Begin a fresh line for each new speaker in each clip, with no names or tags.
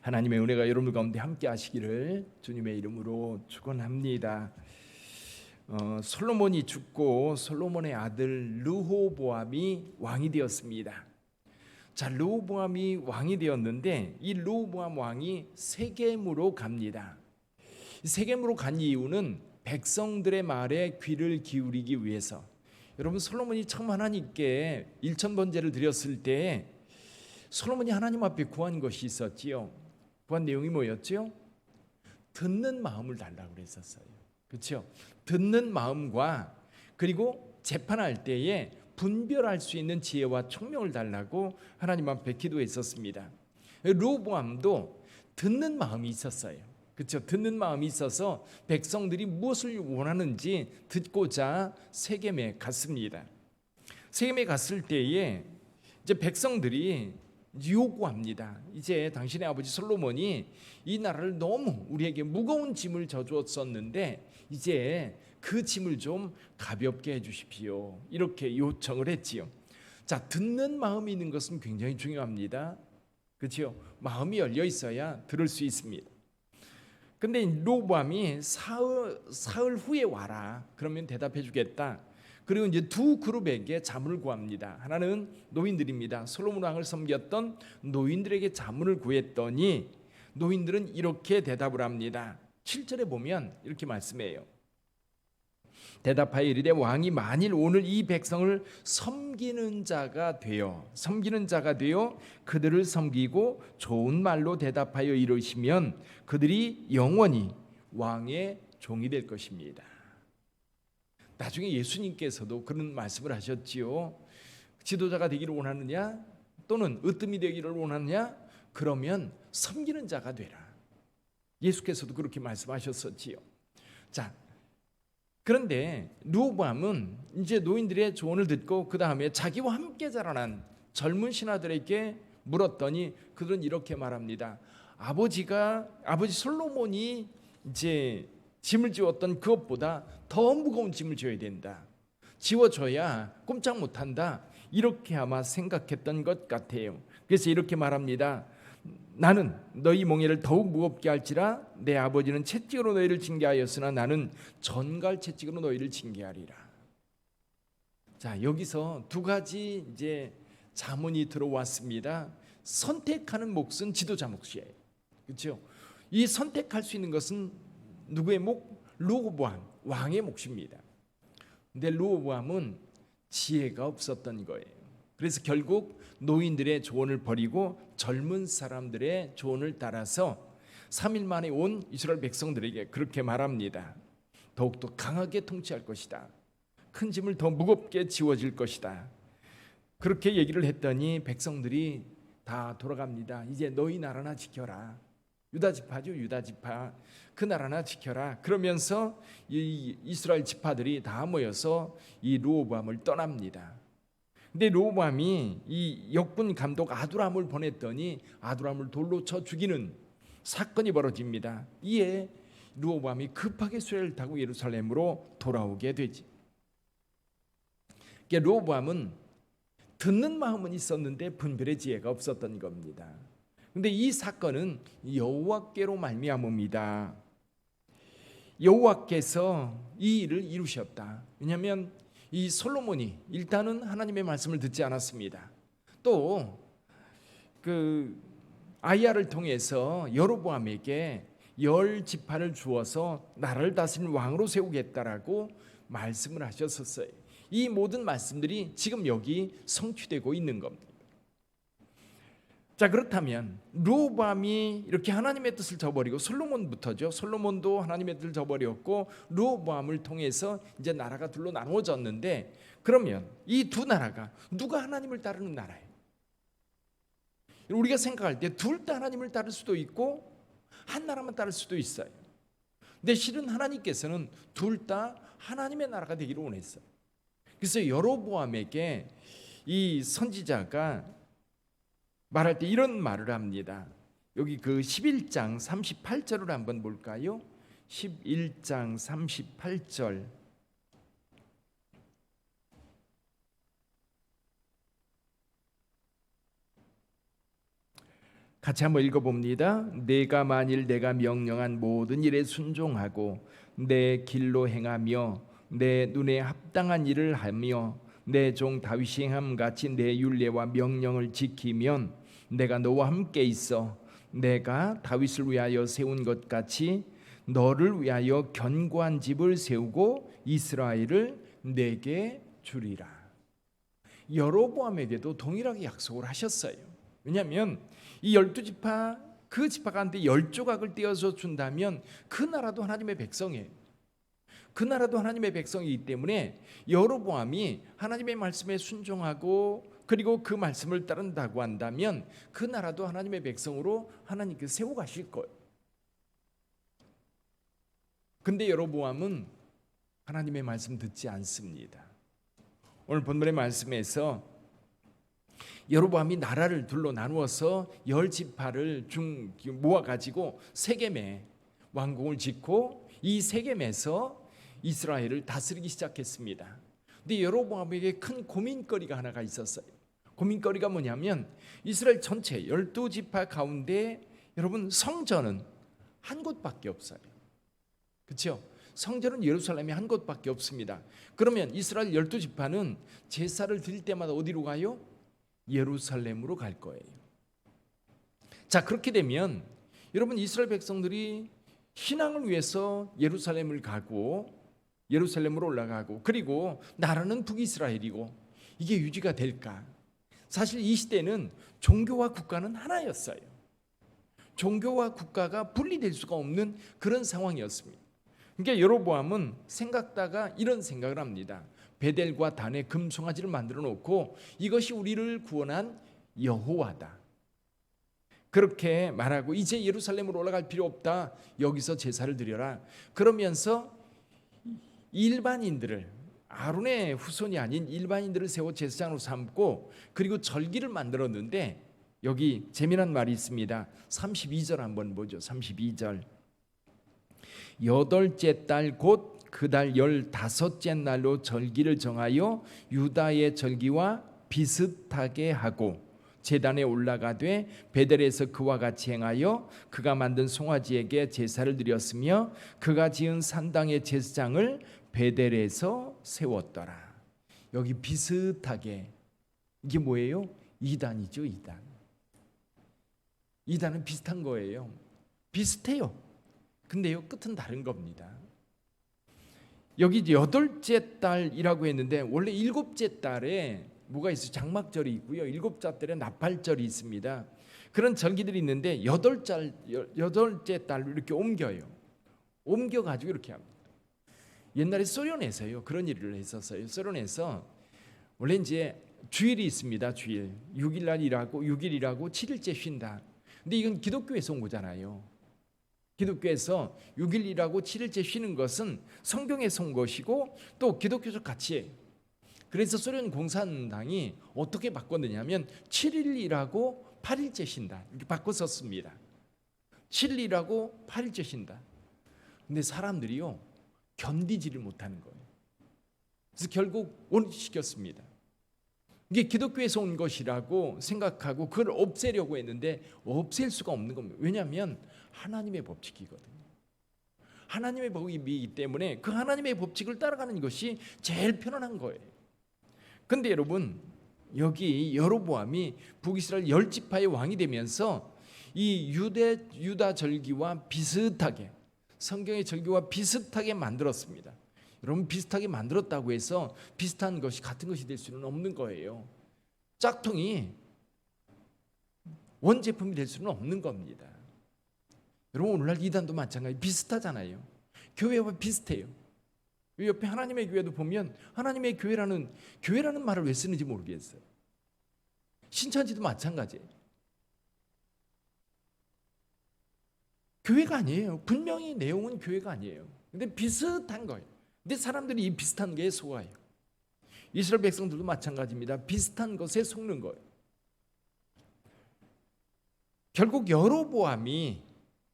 하나님의 은혜가 여러분 가운데 함께 하시기를 주님의 이름으로 축원합니다. 어, 솔로몬이 죽고 솔로몬의 아들 르호보암이 왕이 되었습니다. 자, 르호보암이 왕이 되었는데 이 르호보암 왕이 세겜으로 갑니다. 세겜으로 간 이유는 백성들의 말에 귀를 기울이기 위해서. 여러분 솔로몬이 처음 하나님께 일천 번제를 드렸을 때 솔로몬이 하나님 앞에 구한 것이 있었지요. 구한 내용이 뭐였지요? 듣는 마음을 달라고 그랬었어요. 그렇죠? 듣는 마음과 그리고 재판할 때에 분별할 수 있는 지혜와 총명을 달라고 하나님 앞에 기도했었습니다. 로보암도 듣는 마음이 있었어요. 그렇죠? 듣는 마음이 있어서 백성들이 무엇을 원하는지 듣고자 세겜에 갔습니다. 세겜에 갔을 때에 이제 백성들이 요구합니다. 이제 당신의 아버지 솔로몬이 이 나라를 너무 우리에게 무거운 짐을 져주었었는데 이제 그 짐을 좀 가볍게 해주십시오. 이렇게 요청을 했지요. 자 듣는 마음이 있는 것은 굉장히 중요합니다. 그렇죠? 마음이 열려 있어야 들을 수 있습니다. 근데 로보암이 사흘, 사흘 후에 와라. 그러면 대답해 주겠다. 그리고 이제 두 그룹에게 자문을 구합니다. 하나는 노인들입니다. 솔로몬 왕을 섬겼던 노인들에게 자문을 구했더니 노인들은 이렇게 대답을 합니다. 7절에 보면 이렇게 말씀해요. 대답하여 이르되 왕이 만일 오늘 이 백성을 섬기는 자가 되어 섬기는 자가 되어 그들을 섬기고 좋은 말로 대답하여 이르시면 그들이 영원히 왕의 종이 될 것입니다. 나중에 예수님께서도 그런 말씀을 하셨지요. 지도자가 되기를 원하느냐 또는 으뜸이 되기를 원하느냐 그러면 섬기는 자가 되라. 예수께서도 그렇게 말씀하셨었지요. 자, 그런데 루호보암은 이제 노인들의 조언을 듣고 그 다음에 자기와 함께 자라난 젊은 신하들에게 물었더니 그들은 이렇게 말합니다. 아버지가 아버지 솔로몬이 이제 짐을 지웠던 그것보다 더 무거운 짐을 지어야 된다. 지워줘야 꼼짝 못한다. 이렇게 아마 생각했던 것 같아요. 그래서 이렇게 말합니다. 나는 너희 몽해를 더욱 무겁게 할지라 내 아버지는 채찍으로 너희를 징계하였으나 나는 전갈 채찍으로 너희를 징계하리라. 자 여기서 두 가지 이제 자문이 들어왔습니다. 선택하는 몫은 지도자 몫이에요. 그렇죠? 이 선택할 수 있는 것은 누구의 목? 로보암 왕의 몫입니다. 근데 로보암은 지혜가 없었던 거예요. 그래서 결국 노인들의 조언을 버리고 젊은 사람들의 조언을 따라서 3일 만에 온 이스라엘 백성들에게 그렇게 말합니다. 더욱더 강하게 통치할 것이다. 큰 짐을 더 무겁게 지워질 것이다. 그렇게 얘기를 했더니 백성들이 다 돌아갑니다. 이제 너희 나라나 지켜라. 유다 지파죠, 유다 지파. 그 나라나 지켜라. 그러면서 이 이스라엘 지파들이 다 모여서 이 로보암을 떠납니다. 근데 로보암이 이 역군 감독 아두람을 보냈더니 아두람을 돌로 쳐 죽이는 사건이 벌어집니다. 이에 로보암이 급하게 수레를 타고 예루살렘으로 돌아오게 되지. 로보암은 듣는 마음은 있었는데 분별의 지혜가 없었던 겁니다. 근데 이 사건은 여호와께로 말미암음이다. 여호와께서 이 일을 이루셨다. 왜냐하면 이 솔로몬이 일단은 하나님의 말씀을 듣지 않았습니다. 또그 아이야를 통해서 여로보암에게 열 지파를 주어서 나라를 다스리 왕으로 세우겠다라고 말씀을 하셨었어요. 이 모든 말씀들이 지금 여기 성취되고 있는 겁니다. 자 그렇다면 루밤이 이렇게 하나님의 뜻을 저버리고 솔로몬부터죠. 솔로몬도 하나님의 뜻을 저버렸고 루밤을 통해서 이제 나라가 둘로 나누어졌는데 그러면 이 두 나라가 누가 하나님을 따르는 나라예요? 우리가 생각할 때 둘 다 하나님을 따를 수도 있고 한 나라만 따를 수도 있어요. 근데 실은 하나님께서는 둘 다 하나님의 나라가 되기를 원했어요. 그래서 여로보암에게 이 선지자가 말할 때 이런 말을 합니다. 여기 그 11장 38절을 한번 볼까요? 11장 38절. 같이 한번 읽어봅니다. 내가 만일 내가 명령한 모든 일에 순종하고 내 길로 행하며 내 눈에 합당한 일을 하며 내 종 다윗이 행함 같이 내 율례와 명령을 지키면 내가 너와 함께 있어 내가 다윗을 위하여 세운 것 같이 너를 위하여 견고한 집을 세우고 이스라엘을 내게 주리라. 여로보암에게도 동일하게 약속을 하셨어요. 왜냐하면 이 열두 지파 그 지파 가운데 열 조각을 떼어서 준다면 그 나라도 하나님의 백성이에요. 그 나라도 하나님의 백성이기 때문에 여로보암이 하나님의 말씀에 순종하고 그리고 그 말씀을 따른다고 한다면 그 나라도 하나님의 백성으로 하나님께 세워 가실 거예요. 근데 여로보암은 하나님의 말씀 듣지 않습니다. 오늘 본문의 말씀에서 여로보암이 나라를 둘로 나누어서 열 지파를 중 모아 가지고 세겜에 왕궁을 짓고 이 세겜에서 이스라엘을 다스리기 시작했습니다. 근데 여로보암에게 큰 고민거리가 하나가 있었어요. 고민거리가 뭐냐면 이스라엘 전체 열두 지파 가운데 여러분 성전은 한 곳밖에 없어요. 그렇죠? 성전은 예루살렘에 한 곳밖에 없습니다. 그러면 이스라엘 열두 지파는 제사를 드릴 때마다 어디로 가요? 예루살렘으로 갈 거예요. 자, 그렇게 되면 여러분 이스라엘 백성들이 신앙을 위해서 예루살렘을 가고 예루살렘으로 올라가고 그리고 나라는 북이스라엘이고 이게 유지가 될까? 사실 이 시대는 종교와 국가는 하나였어요. 종교와 국가가 분리될 수가 없는 그런 상황이었습니다. 그러니까 여로보암은 생각다가 이런 생각을 합니다. 베델과 단의 금송아지를 만들어 놓고 이것이 우리를 구원한 여호와다. 그렇게 말하고 이제 예루살렘으로 올라갈 필요 없다. 여기서 제사를 드려라. 그러면서 일반인들을 아론의 후손이 아닌 일반인들을 세워 제사장으로 삼고 그리고 절기를 만들었는데 여기 재미난 말이 있습니다. 32절 한번 보죠. 32절. 여덟째 달 곧 그 달 열다섯째 날로 절기를 정하여 유다의 절기와 비슷하게 하고 제단에 올라가되 베델에서 그와 같이 행하여 그가 만든 송아지에게 제사를 드렸으며 그가 지은 산당의 제사장을 베델에서 세웠더라. 여기 비슷하게 이게 뭐예요? 이단이죠, 이단. 이단은 비슷한 거예요. 비슷해요. 근데요, 끝은 다른 겁니다. 여기 여덟째 달이라고 했는데 원래 일곱째 달에 뭐가 있어요? 장막절이 있고요. 일곱째 달에 나팔절이 있습니다. 그런 절기들이 있는데 여덟 달 여덟째 달로 이렇게 옮겨요. 옮겨 가지고 이렇게 합니다. 옛날에 소련에서요 그런 일을 했었어요. 소련에서 원래 이제 주일이 있습니다. 주일 6일 날 일하고 6일 일하고 7일째 쉰다. 근데 이건 기독교에서 온 거잖아요. 기독교에서 6일 일하고 7일째 쉬는 것은 성경에서 온 것이고 또 기독교적 가치예요. 그래서 소련 공산당이 어떻게 바꿨느냐면 7일 일하고 8일째 쉰다. 이렇게 바꿔 썼습니다. 7일 일하고 8일째 쉰다. 근데 사람들이요. 견디지를 못하는 거예요. 그래서 결국 원시켰습니다. 이게 기독교에서 온 것이라고 생각하고 그걸 없애려고 했는데 없앨 수가 없는 겁니다. 왜냐하면 하나님의 법칙이거든요. 하나님의 법이기 때문에 그 하나님의 법칙을 따라가는 것이 제일 편안한 거예요. 근데 여러분 여기 여로보암이 북이스라엘 열 지파의 왕이 되면서 이 유대 유다 절기와 비슷하게 성경의 절기와 비슷하게 만들었습니다. 여러분 비슷하게 만들었다고 해서 비슷한 것이 같은 것이 될 수는 없는 거예요. 짝퉁이 원제품이 될 수는 없는 겁니다. 여러분 오늘날 이단도 마찬가지 비슷하잖아요. 교회와 비슷해요. 옆에 하나님의 교회도 보면 하나님의 교회라는 교회라는 말을 왜 쓰는지 모르겠어요. 신천지도 마찬가지예요. 교회가 아니에요. 분명히 내용은 교회가 아니에요. 근데 비슷한 거예요. 근데 사람들이 이 비슷한 게 속아요. 이스라엘 백성들도 마찬가지입니다. 비슷한 것에 속는 거예요. 결국 여로보암이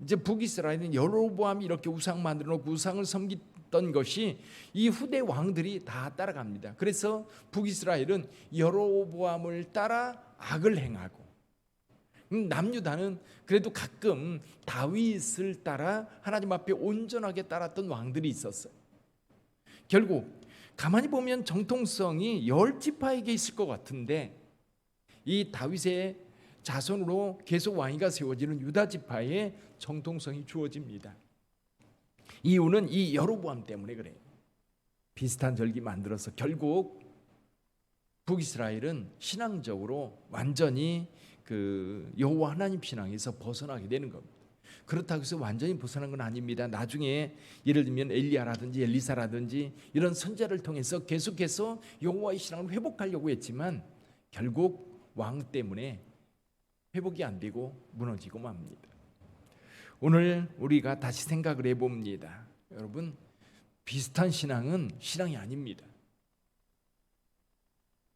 이제 북이스라엘은 여로보암이 이렇게 우상 만들어 놓고 우상을 섬겼던 것이 이 후대 왕들이 다 따라갑니다. 그래서 북이스라엘은 여로보암을 따라 악을 행하고 음, 남유다는 그래도 가끔 다윗을 따라 하나님 앞에 온전하게 따랐던 왕들이 있었어요. 결국 가만히 보면 정통성이 열 지파에게 있을 것 같은데 이 다윗의 자손으로 계속 왕위가 세워지는 유다 지파에 정통성이 주어집니다. 이유는 이 여로보암 때문에 그래요. 비슷한 절기 만들어서 결국 북이스라엘은 신앙적으로 완전히 그 여호와 하나님 신앙에서 벗어나게 되는 겁니다. 그렇다고 해서 완전히 벗어난 건 아닙니다. 나중에 예를 들면 엘리야라든지 엘리사라든지 이런 선자를 통해서 계속해서 여호와의 신앙을 회복하려고 했지만 결국 왕 때문에 회복이 안 되고 무너지고 맙니다. 오늘 우리가 다시 생각을 해 봅니다. 여러분 비슷한 신앙은 신앙이 아닙니다.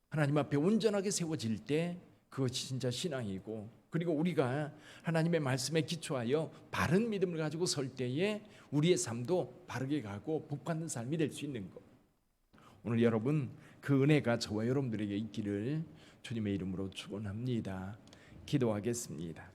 하나님 앞에 온전하게 세워질 때 그것이 진짜 신앙이고 그리고 우리가 하나님의 말씀에 기초하여 바른 믿음을 가지고 설 때에 우리의 삶도 바르게 가고 복 받는 삶이 될 수 있는 것. 오늘 여러분 그 은혜가 저와 여러분들에게 있기를 주님의 이름으로 축원합니다. 기도하겠습니다.